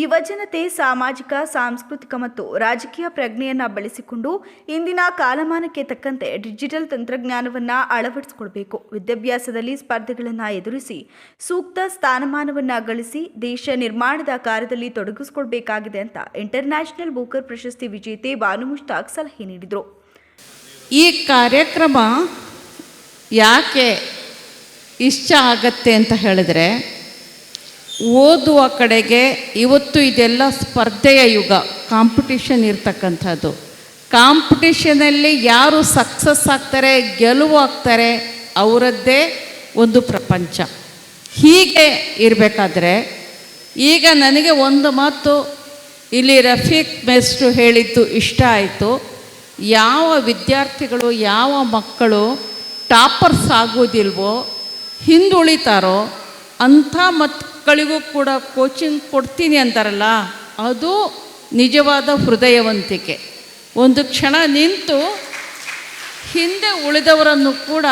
ಯುವಜನತೆ ಸಾಮಾಜಿಕ, ಸಾಂಸ್ಕೃತಿಕ ಮತ್ತು ರಾಜಕೀಯ ಪ್ರಜ್ಞೆಯನ್ನು ಬಳಸಿಕೊಂಡು ಇಂದಿನ ಕಾಲಮಾನಕ್ಕೆ ತಕ್ಕಂತೆ ಡಿಜಿಟಲ್ ತಂತ್ರಜ್ಞಾನವನ್ನ ಅಳವಡಿಸಿಕೊಳ್ಬೇಕು. ವಿದ್ಯಾಭ್ಯಾಸದಲ್ಲಿ ಸ್ಪರ್ಧೆಗಳನ್ನು ಎದುರಿಸಿ, ಸೂಕ್ತ ಸ್ಥಾನಮಾನವನ್ನ ಗಳಿಸಿ, ದೇಶ ನಿರ್ಮಾಣದ ಕಾರ್ಯದಲ್ಲಿ ತೊಡಗಿಸಿಕೊಳ್ಬೇಕಾಗಿದೆ ಅಂತ ಇಂಟರ್ನ್ಯಾಷನಲ್ ಬೂಕರ್ ಪ್ರಶಸ್ತಿ ವಿಜೇತೆ ಬಾನು ಮುಷ್ತಾಕ್ ಸಲಹೆ ನೀಡಿದರು. ಈ ಕಾರ್ಯಕ್ರಮ ಯಾಕೆ ಇಷ್ಟ ಆಗತ್ತೆ ಅಂತ ಹೇಳಿದ್ರೆ ಓದುವ ಕಡೆಗೆ ಇವತ್ತು ಇದೆಲ್ಲ ಸ್ಪರ್ಧೆಯ ಯುಗ. ಕಾಂಪಿಟಿಷನ್ ಇರ್ತಕ್ಕಂಥದ್ದು. ಕಾಂಪಿಟಿಷನಲ್ಲಿ ಯಾರು ಸಕ್ಸಸ್ ಆಗ್ತಾರೆ, ಗೆಲುವು ಆಗ್ತಾರೆ, ಅವರದ್ದೇ ಒಂದು ಪ್ರಪಂಚ. ಹೀಗೆ ಇರಬೇಕಾದ್ರೆ, ಈಗ ನನಗೆ ಒಂದು ಮಾತು ಇಲ್ಲಿ ರಫೀಕ್ ಮೆಸ್ಟ್ರು ಹೇಳಿದ್ದು ಇಷ್ಟ ಆಯಿತು. ಯಾವ ವಿದ್ಯಾರ್ಥಿಗಳು, ಯಾವ ಮಕ್ಕಳು ಟಾಪರ್ಸ್ ಆಗೋದಿಲ್ವೋ, ಹಿಂದುಳಿತಾರೋ, ಅಂಥ ಮಕ್ಕಳಿಗೂ ಕೂಡ ಕೋಚಿಂಗ್ ಕೊಡ್ತೀನಿ ಅಂತಾರಲ್ಲ, ಅದು ನಿಜವಾದ ಹೃದಯವಂತಿಕೆ. ಒಂದು ಕ್ಷಣ ನಿಂತು ಹಿಂದೆ ಉಳಿದವರನ್ನು ಕೂಡ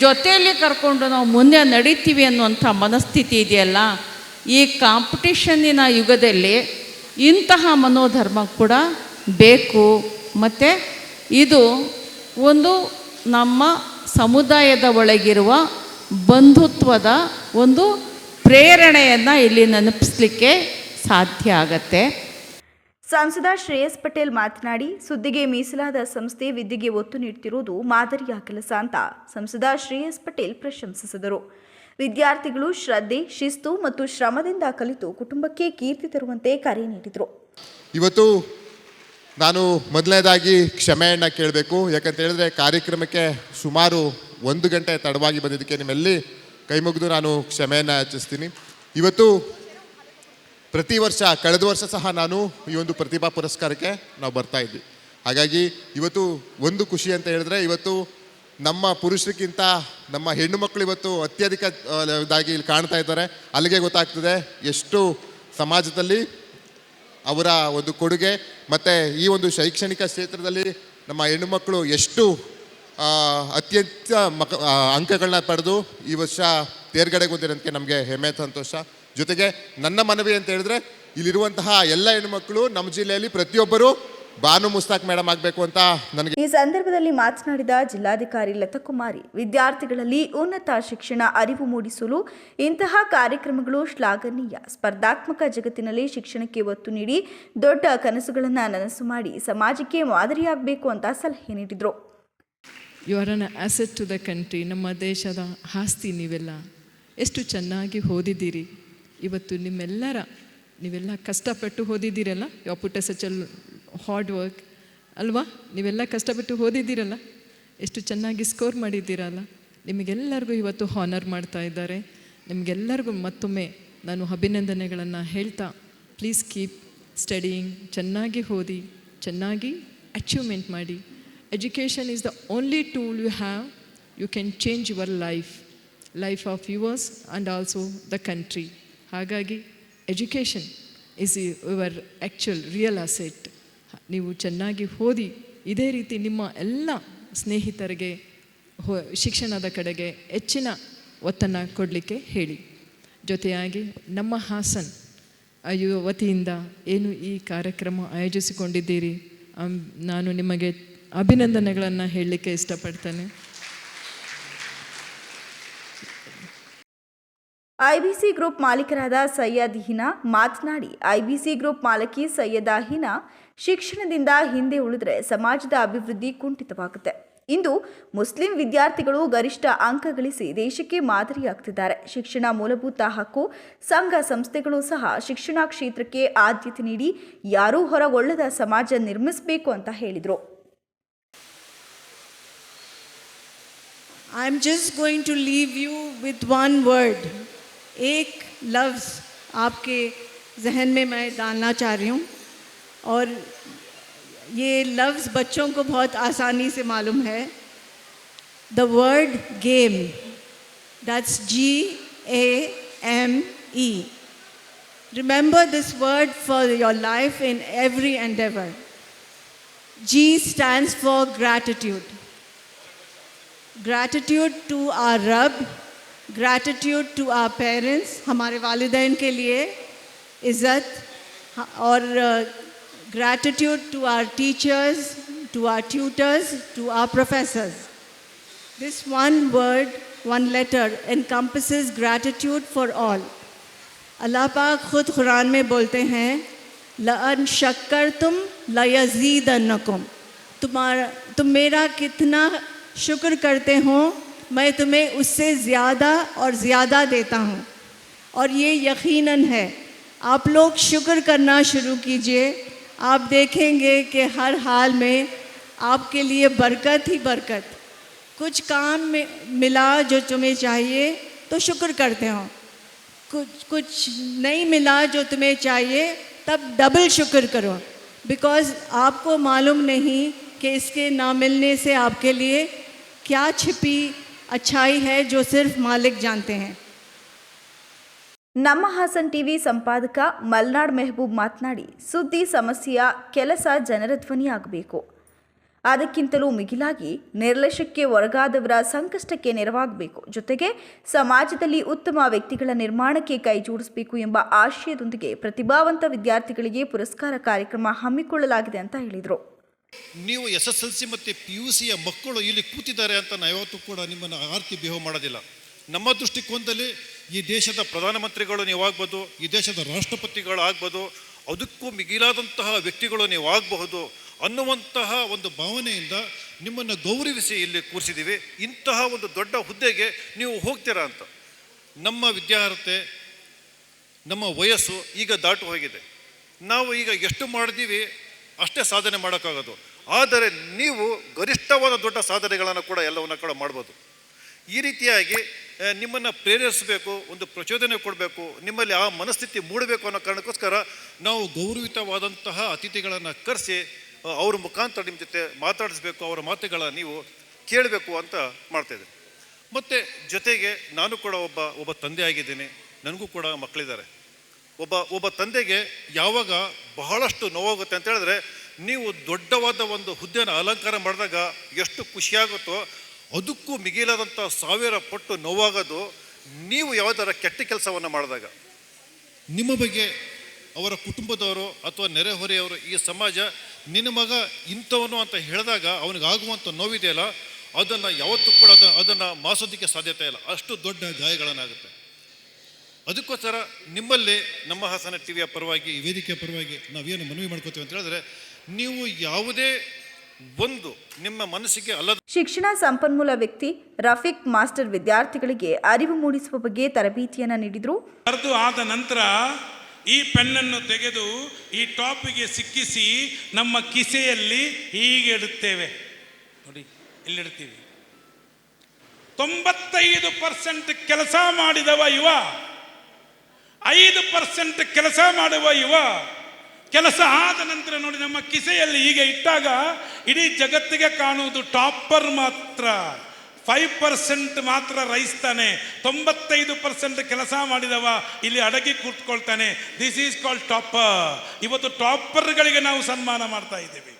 ಜೊತೆಯಲ್ಲಿ ಕರ್ಕೊಂಡು ನಾವು ಮುಂದೆ ನಡೀತೀವಿ ಅನ್ನುವಂಥ ಮನಸ್ಥಿತಿ ಇದೆಯಲ್ಲ, ಈ ಕಾಂಪಿಟಿಷನ್ನಿನ ಯುಗದಲ್ಲಿ ಇಂತಹ ಮನೋಧರ್ಮ ಕೂಡ ಬೇಕು. ಮತ್ತು ಇದು ಒಂದು ನಮ್ಮ ಸಮುದಾಯದ ಒಳಗಿರುವ ಬಂಧುತ್ವದ ಒಂದು ಪ್ರೇರಣೆಯನ್ನು ಇಲ್ಲಿ ನೆನಪಿಸ್ಲಿಕ್ಕೆ ಸಾಧ್ಯ ಆಗತ್ತೆ. ಸಂಸದ ಶ್ರೇಯಸ್ ಪಟೇಲ್ ಮಾತನಾಡಿ ಸುದ್ದಿಗೆ ಮೀಸಲಾದ ಸಂಸ್ಥೆ ವಿದ್ಯೆಗೆ ಒತ್ತು ನೀಡುತ್ತಿರುವುದು ಮಾದರಿಯ ಕೆಲಸ ಅಂತ ಸಂಸದ ಶ್ರೇಯಸ್ ಪಟೇಲ್ ಪ್ರಶಂಸಿಸಿದರು. ವಿದ್ಯಾರ್ಥಿಗಳು ಶ್ರದ್ಧೆ ಶಿಸ್ತು ಮತ್ತು ಶ್ರಮದಿಂದ ಕಲಿತು ಕುಟುಂಬಕ್ಕೆ ಕೀರ್ತಿ ತರುವಂತೆ ಕರೆ ನೀಡಿದರು. ಇವತ್ತು ನಾನು ಮೊದಲನೇದಾಗಿ ಕ್ಷಮೆಯನ್ನು ಕೇಳಬೇಕು. ಯಾಕಂತ ಹೇಳಿದ್ರೆ ಕಾರ್ಯಕ್ರಮಕ್ಕೆ ಸುಮಾರು ಒಂದು ಗಂಟೆ ತಡವಾಗಿ ಬಂದಿದ್ದಕ್ಕೆ ನಿಮ್ಮೆಲ್ಲಿ ಕೈ ಮುಗಿದು ನಾನು ಕ್ಷಮೆಯನ್ನು ಯಾಚಿಸ್ತೀನಿ. ಇವತ್ತು ಪ್ರತಿ ವರ್ಷ, ಕಳೆದ ವರ್ಷ ಸಹ ನಾನು ಈ ಒಂದು ಪ್ರತಿಭಾ ಪುರಸ್ಕಾರಕ್ಕೆ ನಾವು ಬರ್ತಾ ಇದ್ವಿ. ಹಾಗಾಗಿ ಇವತ್ತು ಒಂದು ಖುಷಿ ಅಂತ ಹೇಳಿದ್ರೆ, ಇವತ್ತು ನಮ್ಮ ಪುರುಷರಿಗಿಂತ ನಮ್ಮ ಹೆಣ್ಣು ಮಕ್ಕಳು ಇವತ್ತು ಅತ್ಯಧಿಕ ಇದಾಗಿ ಇಲ್ಲಿ ಕಾಣ್ತಾ ಇದ್ದಾರೆ. ಅಲ್ಲಿಗೆ ಗೊತ್ತಾಗ್ತದೆ ಎಷ್ಟು ಸಮಾಜದಲ್ಲಿ ಅವರ ಒಂದು ಕೊಡುಗೆ, ಮತ್ತು ಈ ಒಂದು ಶೈಕ್ಷಣಿಕ ಕ್ಷೇತ್ರದಲ್ಲಿ ನಮ್ಮ ಹೆಣ್ಣುಮಕ್ಕಳು ಎಷ್ಟು ಅತ್ಯಂತ ಮಕ ಅಂಕಗಳನ್ನ ಪಡೆದು ಈ ವರ್ಷ ತೇರ್ಗಡೆಗೊಂಡಿರೋದಕ್ಕೆ ನಮಗೆ ಹೆಮ್ಮೆ, ಸಂತೋಷ. ಜೊತೆಗೆ ನನ್ನ ಮನವಿ ಅಂತ ಹೇಳಿದ್ರೆ, ಇಲ್ಲಿರುವಂತಹ ಎಲ್ಲ ಹೆಣ್ಣುಮಕ್ಕಳು ನಮ್ಮ ಜಿಲ್ಲೆಯಲ್ಲಿ ಪ್ರತಿಯೊಬ್ಬರು ಬಾನು ಮುಸ್ತಾಕ್ ಮೇಡಮ್ ಆಗಬೇಕು ಅಂತ ನನಗೆ ಈ ಸಂದರ್ಭದಲ್ಲಿ ಮಾತನಾಡಿದ ಜಿಲ್ಲಾಧಿಕಾರಿ ಲತಕುಮಾರಿ, ವಿದ್ಯಾರ್ಥಿಗಳಲ್ಲಿ ಉನ್ನತ ಶಿಕ್ಷಣ ಅರಿವು ಮೂಡಿಸಲು ಇಂತಹ ಕಾರ್ಯಕ್ರಮಗಳು ಶ್ಲಾಘನೀಯ. ಸ್ಪರ್ಧಾತ್ಮಕ ಜಗತ್ತಿನಲ್ಲಿ ಶಿಕ್ಷಣಕ್ಕೆ ಒತ್ತು ನೀಡಿ ದೊಡ್ಡ ಕನಸುಗಳನ್ನು ನನಸು ಮಾಡಿ ಸಮಾಜಕ್ಕೆ ಮಾದರಿಯಾಗಬೇಕು ಅಂತ ಸಲಹೆ ನೀಡಿದರು. You are an asset to the country ನಮ್ಮ ದೇಶದ ಆಸ್ತಿ ನೀವೆಲ್ಲ ಎಷ್ಟು ಚೆನ್ನಾಗಿ ಓದಿದ್ದೀರಿ? ಇವತ್ತು ನಿಮ್ಮೆಲ್ಲರ, ನೀವೆಲ್ಲ ಕಷ್ಟಪಟ್ಟು ಓದಿದ್ದೀರಲ್ಲ? You put such all hard work ಅಲ್ವಾ? ನೀವೆಲ್ಲ ಕಷ್ಟಪಟ್ಟು ಓದಿದ್ದೀರಲ್ಲ? ಎಷ್ಟು ಚೆನ್ನಾಗಿ ಸ್ಕೋರ್ ಮಾಡಿದ್ದೀರಲ್ಲ? ನಿಮಗೆಲ್ಲರಿಗೂ ಇವತ್ತು ಹಾನರ್ ಮಾಡ್ತಾ ಇದ್ದಾರೆ. ನಿಮಗೆಲ್ಲರಿಗೂ ಮತ್ತೊಮ್ಮೆ ನಾನು ಅಭಿನಂದನೆಗಳನ್ನು ಹೇಳ್ತಾ ಪ್ಲೀಸ್ ಕೀಪ್ ಸ್ಟಡಿಯಿಂಗ್ ಚೆನ್ನಾಗಿ ಓದಿ, ಚೆನ್ನಾಗಿ ಅಚೀವ್ಮೆಂಟ್ ಮಾಡಿ. Education is the only tool you have you can change your life life of yours and also the country ಹಾಗಾಗಿ education is your actual real asset ನೀವು ಚೆನ್ನಾಗಿ ಓದಿ, ಇದೇ ರೀತಿ ನಿಮ್ಮ ಎಲ್ಲ ಸ್ನೇಹಿತರಿಗೆ ಶಿಕ್ಷಣದ ಕಡೆಗೆ ಹೆಚ್ಚಿನ ಒತ್ತನ್ನು ಕೊಡಲಿಕ್ಕೆ ಹೇಳಿ. ಜೊತೆಯಾಗಿ ನಮ್ಮ ಹಾಸನ್ ವತಿಯಿಂದ ಏನು ಈ ಕಾರ್ಯಕ್ರಮ ಆಯೋಜಿಸಿಕೊಂಡಿದ್ದೀರಿ? ನಾನು ನಿಮಗೆ ಅಭಿನಂದನೆಗಳನ್ನು ಹೇಳಲಿಕ್ಕೆ ಇಷ್ಟಪಡ್ತೇನೆ. ಐಬಿಸಿ ಗ್ರೂಪ್ ಮಾಲೀಕರಾದ ಸೈಯದ್ ಹಿನಾ ಮಾತನಾಡಿ ಐಬಿಸಿ ಗ್ರೂಪ್ ಮಾಲಕಿ ಸೈಯದ ಹಿನಾ ಶಿಕ್ಷಣದಿಂದ ಹಿಂದೆ ಉಳಿದ್ರೆ ಸಮಾಜದ ಅಭಿವೃದ್ಧಿ ಕುಂಠಿತವಾಗುತ್ತೆ. ಇಂದು ಮುಸ್ಲಿಂ ವಿದ್ಯಾರ್ಥಿಗಳು ಗರಿಷ್ಠ ಅಂಕ ಗಳಿಸಿ ದೇಶಕ್ಕೆ ಮಾದರಿಯಾಗ್ತಿದ್ದಾರೆ. ಶಿಕ್ಷಣ ಮೂಲಭೂತ ಹಕ್ಕು, ಸಂಘ ಸಂಸ್ಥೆಗಳು ಸಹ ಶಿಕ್ಷಣ ಕ್ಷೇತ್ರಕ್ಕೆ ಆದ್ಯತೆ ನೀಡಿ ಯಾರೂ ಹೊರಗೊಳ್ಳದ ಸಮಾಜ ನಿರ್ಮಿಸಬೇಕು ಅಂತ ಹೇಳಿದರು. I'm just going to leave you with one word. एक लफ्ज़ आपके जहन में मैं डालना चाह रही हूँ और ये लफ्ज़ बच्चों को बहुत आसानी से मालूम है the word game that's G A M E Remember this word for your life in every endeavor. G stands for gratitude. Gratitude to our Rab, gratitude to our parents, हमारे वालिदैन के लिए इज़्ज़त हाँ, और gratitude to our teachers, to our tutors, to our professors. This one word, one letter encompasses gratitude for all. अल्लाह पाक खुद कुरान में बोलते हैं लन शक्कर तुम लयजीद नकुम तुम्हारा तुम मेरा कितना शुक्र करते हो, मैं तुम्हें उससे ज़्यादा और ज़्यादा देता हूँ। और ये यकीनन है, आप लोग शुक्र करना शुरू कीजिए। आप देखेंगे कि हर हाल में आपके लिए बरकत ही बरकत। कुछ काम में मिला जो तुम्हें चाहिए तो शुक्र करते हो। कुछ कुछ नहीं मिला जो तुम्हें चाहिए, तब डबल शुक्र करो। बिकॉज़ आपको मालूम नहीं कि इसके ना मिलने से आपके लिए क्या छिपी अच्छाई है जो सिर्फ मालिक जानते हैं ನಮ್ಮ ಹಾಸನ್ ಟಿವಿ ಸಂಪಾದಕ ಮಲ್ನಾಡ್ ಮೆಹಬೂಬ್ ಮಾತನಾಡಿ ಸುದ್ದಿ ಸಮಸ್ಯೆಯ ಕೆಲಸ ಜನರ ಧ್ವನಿಯಾಗಬೇಕು ಅದಕ್ಕಿಂತಲೂ ಮಿಗಿಲಾಗಿ ನಿರ್ಲಕ್ಷ್ಯಕ್ಕೆ ಒಳಗಾದವರ ಸಂಕಷ್ಟಕ್ಕೆ ನೆರವಾಗಬೇಕು ಜೊತೆಗೆ ಸಮಾಜದಲ್ಲಿ ಉತ್ತಮ ವ್ಯಕ್ತಿಗಳ ನಿರ್ಮಾಣಕ್ಕೆ ಕೈ ಜೋಡಿಸಬೇಕು ಎಂಬ ಆಶಯದೊಂದಿಗೆ ಪ್ರತಿಭಾವಂತ ವಿದ್ಯಾರ್ಥಿಗಳಿಗೆ ಪುರಸ್ಕಾರ ಕಾರ್ಯಕ್ರಮ ಹಮ್ಮಿಕೊಳ್ಳಲಾಗಿದೆ ಅಂತ ಹೇಳಿದರು ನೀವು ಎಸ್ ಎಸ್ ಎಲ್ ಸಿ ಮತ್ತು ಪಿ ಯು ಸಿಯ ಮಕ್ಕಳು ಇಲ್ಲಿ ಕೂತಿದ್ದಾರೆ ಅಂತ ನಾನು ಯಾವತ್ತೂ ಕೂಡ ನಿಮ್ಮನ್ನು ಆರ್ತಿ ಬಿಹೇವ್ ಮಾಡೋದಿಲ್ಲ. ನಮ್ಮ ದೃಷ್ಟಿಕೋನದಲ್ಲಿ ಈ ದೇಶದ ಪ್ರಧಾನಮಂತ್ರಿಗಳು ನೀವಾಗ್ಬೋದು, ಈ ದೇಶದ ರಾಷ್ಟ್ರಪತಿಗಳು ಆಗ್ಬೋದು ಅದಕ್ಕೂ ಮಿಗಿಲಾದಂತಹ ವ್ಯಕ್ತಿಗಳು ನೀವು ಆಗಬಹುದು ಅನ್ನುವಂತಹ ಒಂದು ಭಾವನೆಯಿಂದ ನಿಮ್ಮನ್ನು ಗೌರವಿಸಿ ಇಲ್ಲಿ ಕೂರಿಸಿದ್ದೀವಿ ಇಂತಹ ಒಂದು ದೊಡ್ಡ ಹುದ್ದೆಗೆ ನೀವು ಹೋಗ್ತೀರಾ ಅಂತ. ನಮ್ಮ ವಿದ್ಯಾರ್ಹತೆ, ನಮ್ಮ ವಯಸ್ಸು ಈಗ ದಾಟು ಹೋಗಿದೆ. ನಾವು ಈಗ ಎಷ್ಟು ಮಾಡಿದ್ದೀವಿ ಅಷ್ಟೇ ಸಾಧನೆ ಮಾಡೋಕ್ಕಾಗೋದು. ಆದರೆ ನೀವು ಗರಿಷ್ಠವಾದ ದೊಡ್ಡ ಸಾಧನೆಗಳನ್ನು ಕೂಡ ಎಲ್ಲವನ್ನ ಕೂಡ ಮಾಡ್ಬೋದು. ಈ ರೀತಿಯಾಗಿ ನಿಮ್ಮನ್ನು ಪ್ರೇರೇಪಿಸಬೇಕು, ಒಂದು ಪ್ರಚೋದನೆ ಕೊಡಬೇಕು, ನಿಮ್ಮಲ್ಲಿ ಆ ಮನಸ್ಥಿತಿ ಮೂಡಬೇಕು ಅನ್ನೋ ಕಾರಣಕ್ಕೋಸ್ಕರ ನಾವು ಗೌರವಿತವಾದಂತಹ ಅತಿಥಿಗಳನ್ನು ಕರೆಸಿ ಅವ್ರ ಮುಖಾಂತರ ನಿಮ್ಮ ಜೊತೆ ಮಾತಾಡಿಸ್ಬೇಕು, ಅವರ ಮಾತುಗಳ ನೀವು ಕೇಳಬೇಕು ಅಂತ ಮಾಡ್ತಾಯಿದ್ದೀನಿ ಮತ್ತು ಜೊತೆಗೆ ನಾನು ಕೂಡ ಒಬ್ಬ ಒಬ್ಬ ತಂದೆ ಆಗಿದ್ದೀನಿ. ನನಗೂ ಕೂಡ ಮಕ್ಕಳಿದ್ದಾರೆ. ಒಬ್ಬ ಒಬ್ಬ ತಂದೆಗೆ ಯಾವಾಗ ಬಹಳಷ್ಟು ನೋವಾಗುತ್ತೆ ಅಂತ ಹೇಳಿದ್ರೆ, ನೀವು ದೊಡ್ಡವಾದ ಒಂದು ಹುದ್ದೆನ ಅಲಂಕಾರ ಮಾಡಿದಾಗ ಎಷ್ಟು ಖುಷಿಯಾಗುತ್ತೋ, ಅದಕ್ಕೂ ಮಿಗಿಲಾದಂಥ ಸಾವಿರ ಪಟ್ಟು ನೋವಾಗೋದು ನೀವು ಯಾವುದರ ಕೆಟ್ಟ ಕೆಲಸವನ್ನು ಮಾಡಿದಾಗ. ನಿಮ್ಮ ಬಗ್ಗೆ ಅವರ ಕುಟುಂಬದವರು ಅಥವಾ ನೆರೆಹೊರೆಯವರು ಈ ಸಮಾಜ ನಿನ್ನ ಮಗ ಇಂಥವನು ಅಂತ ಹೇಳಿದಾಗ ಅವನಿಗಾಗುವಂಥ ನೋವಿದೆಯಲ್ಲ, ಅದನ್ನು ಯಾವತ್ತೂ ಕೂಡ ಅದನ್ನು ಅದನ್ನು ಮಾಸೋದಕ್ಕೆ ಸಾಧ್ಯತೆ ಇಲ್ಲ. ಅಷ್ಟು ದೊಡ್ಡ ಗಾಯಗಳನ್ನಾಗುತ್ತೆ. ಅದಕ್ಕೋಸ್ಕರ ನಿಮ್ಮಲ್ಲಿ ನಮ್ಮ ಹಾಸನ ಟಿವಿಯ ಪರವಾಗಿ ಈ ವೇದಿಕೆಯ ಪರವಾಗಿ ನಾವೇನು ಮನವಿ ಮಾಡ್ಕೋತೀವಿ ಅಂತ ಹೇಳಿದ್ರೆ ನೀವು ಯಾವುದೇ ಒಂದು ನಿಮ್ಮ ಮನಸ್ಸಿಗೆ ಅಲ್ಲದ ಶಿಕ್ಷಣ ಸಂಪನ್ಮೂಲ ವ್ಯಕ್ತಿ ರಫೀಕ್ ಮಾಸ್ಟರ್ ವಿದ್ಯಾರ್ಥಿಗಳಿಗೆ ಅರಿವು ಮೂಡಿಸುವ ಬಗ್ಗೆ ತರಬೇತಿಯನ್ನು ನೀಡಿದರು. ಬರೆದು ಆದ ನಂತರ ಈ ಪೆನ್ನನ್ನು ತೆಗೆದು ಈ ಟಾಪಿಗೆ ಸಿಕ್ಕಿಸಿ ನಮ್ಮ ಕಿಸೆಯಲ್ಲಿ ಹೀಗೆ ಇಡುತ್ತೇವೆ. ನೋಡಿ ಇಲ್ಲಿಡ್ತೀವಿ ತೊಂಬತ್ತೈದು ಪರ್ಸೆಂಟ್ ಕೆಲಸ ಮಾಡಿದವ ಇವ ಐದು ಪರ್ಸೆಂಟ್ ಕೆಲಸ ಮಾಡುವ ಯುವ, ಕೆಲಸ ಆದ ನಂತರ ನೋಡಿ ನಮ್ಮ ಕಿಸೆಯಲ್ಲಿ ಹೀಗೆ ಇಟ್ಟಾಗ ಇಡೀ ಜಗತ್ತಿಗೆ ಕಾಣುವುದು ಟಾಪರ್ ಮಾತ್ರ. ಫೈವ್ ಪರ್ಸೆಂಟ್ ಮಾತ್ರ ರೈಸ್ತಾನೆ ತೊಂಬತ್ತೈದು ಪರ್ಸೆಂಟ್ ಕೆಲಸ ಮಾಡಿದವ ಇಲ್ಲಿ ಅಡಗಿ ಕೂತ್ಕೊಳ್ತಾನೆ. ದಿಸ್ ಈಸ್ ಕಾಲ್ ಟಾಪರ್ ಇವತ್ತು ಟಾಪರ್ಗಳಿಗೆ ನಾವು ಸನ್ಮಾನ ಮಾಡ್ತಾ ಇದ್ದೇವೆ.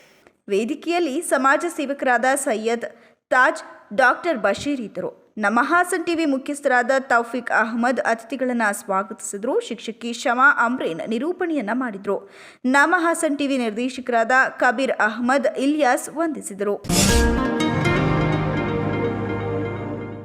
ವೇದಿಕೆಯಲ್ಲಿ ಸಮಾಜ ಸೇವಕರಾದ ಸೈಯದ್ ತಾಜ್, ಡಾಕ್ಟರ್ ಬಶೀರ್ ಇದ್ದರು. ನಮ್ಮ ಹಾಸನ್ ಟಿವಿ ಮುಖ್ಯಸ್ಥರಾದ ತೌಫಿಕ್ ಅಹಮದ್ ಅತಿಥಿಗಳನ್ನು ಸ್ವಾಗತಿಸಿದರು. ಶಿಕ್ಷಕಿ ಶಮಾ ಅಮ್ರೇನ್ ನಿರೂಪಣೆಯನ್ನ ಮಾಡಿದರು. ನಮ್ಮ ಹಾಸನ್ ಟಿವಿ ನಿರ್ದೇಶಕರಾದ ಕಬೀರ್ ಅಹಮದ್ ಇಲಿಯಾಸ್ ವಂದಿಸಿದರು.